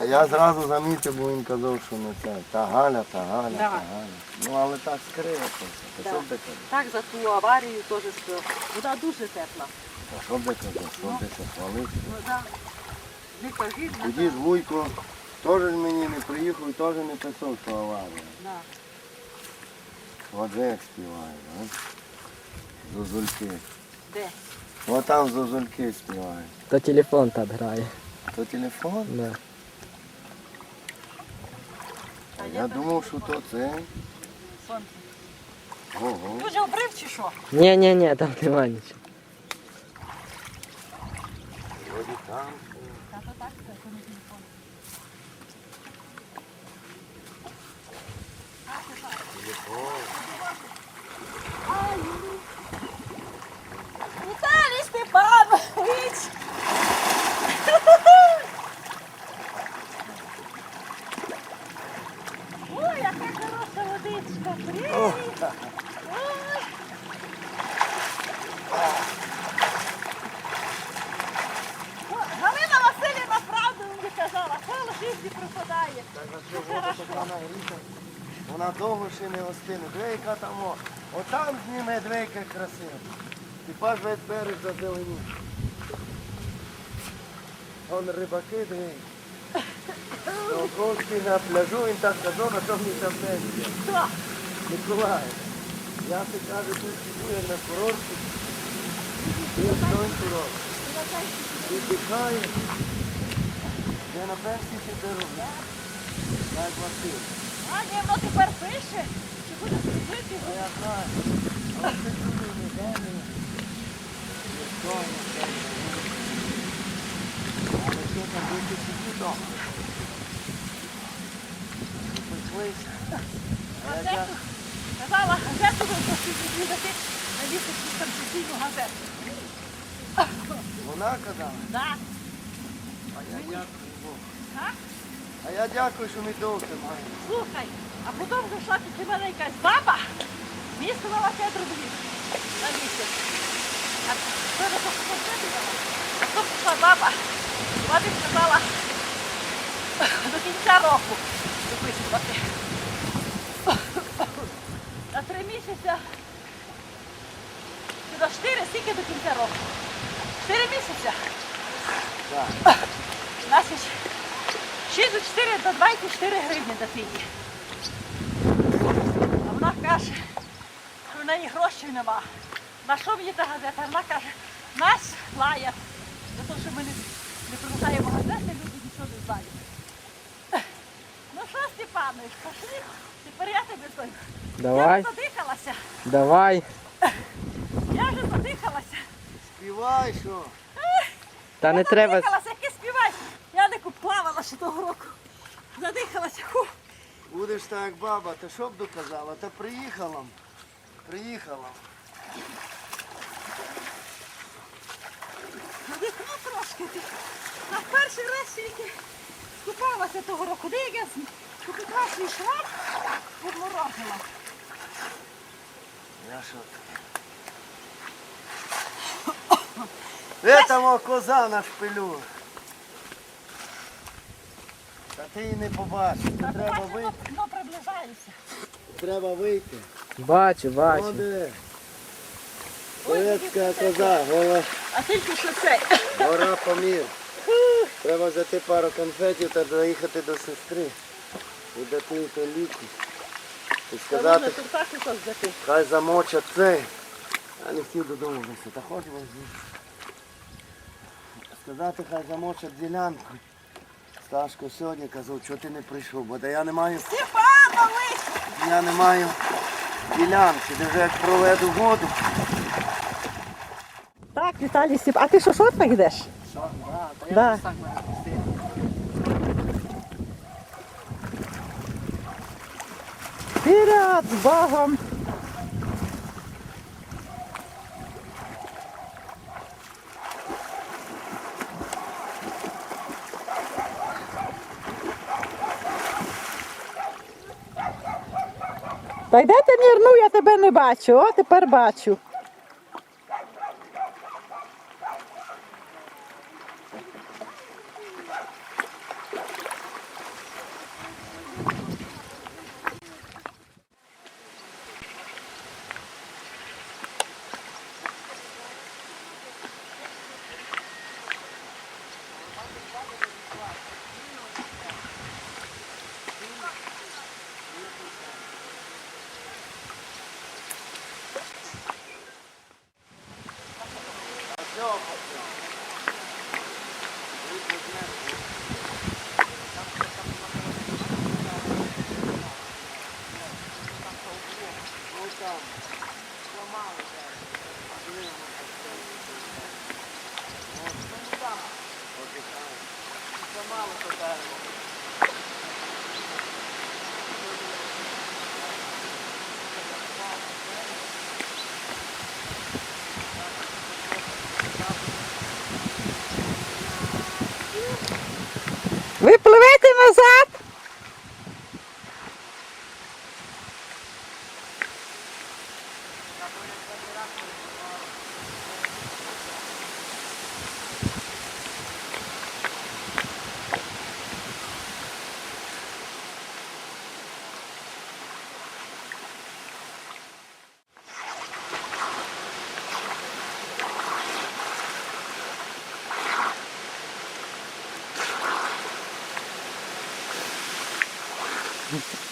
А я зразу замітив, бо він казав, що не це. Та Галя, та Галя, Да. та Галя. Ну але так скрито. Та Да. що б ти казав? Так за ту аварію теж що вода дуже тепла. Та що б ти казав? Що б ти це хвалити? Вода не кажіть, Тоді ж Вуйко теж мені не приїхав і теж не писав, що аварія. Да. От же як співає, а? Зозульки. Де? От там зозульки співає. То телефон так грає. То телефон? Да. А я думав, що то це. Сонце. Ого. Ти вже обрив чи що? Ні, ні, ні, там нема нічого. Вроді там. Та то так, це то не телефон. Віталій Пропадає. Так на. Вона довго ще не остине. Двейка там, о. Отам зніме двейка красиво. Ти паш весь берег зазеленів. Он рибаки дві. Окошки на пляжу, він так казав, на тому не запнеться. Хто? Миколай, я ти кажу, тут сидю на курорті. Він курорт? Віддихає. Я на пенсії ще беру. Так, Василь. А, ні, воно тепер пише. Чи буде служити? А я знаю. Але це дуже не день. Ніхто. Але що там бути сидю вдома? Прийшлися. Газету. Казала, газету ви хочете відвідати на місяці концесійну газету. Вона казала, Да. а я дякую. А? А я дякую, що ми довше маємо. Слухай, а потім зайшла до мене якась баба, мені сказала 5 рублів на місяць. А що за посадила? А то пішла баба, вона сказала до кінця року виписувати. На три місяці. Чи до 4, скільки до кінця року? 4 місяці. Так. Значить, 6 до 4 до 24 гривні дитині. А вона каже, що в неї грошей нема. На що мені та газета? Вона каже, нас лаять. За те, що ми не, не приносаємо газети, люди нічого не знають. Ну що, Степанович, пошли, тепер я тебе той. Я вже задихалася. давай. Я вже задихалася. Співай, що? Та не треба. задихалася, яке співати. Я не плавала ще того року. Задихалася. Фу. Будеш так, як баба, та що б доказала? Та приїхала. Приїхала. Надихну трошки. ти. На перший раз тільки скупалася того року. Де як я у свій шрам. Я що таке? Там коза на шпилю? Та ти її не побачиш. Це треба вийти. воно приближається. Треба вийти. Бачу, бачу. Турецька коза, гора, А тільки що цей. гора Памір. Треба взяти пару конфетів та доїхати до сестри. І дати їй то ліки. І сказати, тут так і так взяти. Хай замочать цей. Я не хотів додому вести, та хоч возьмі. Сказати, хай замочать ділянку. Сташко сьогодні казав, що ти не прийшов, бо да я не маю, Степанович! я не маю ділянки, де вже як проведу воду. Так, Віталій Степ. А ти що шортах йдеш? Да, Да. так пустив. Вперед, з Богом! Та йде ти нірну, я тебе не бачу. О, тепер бачу. Ви Mm-hmm.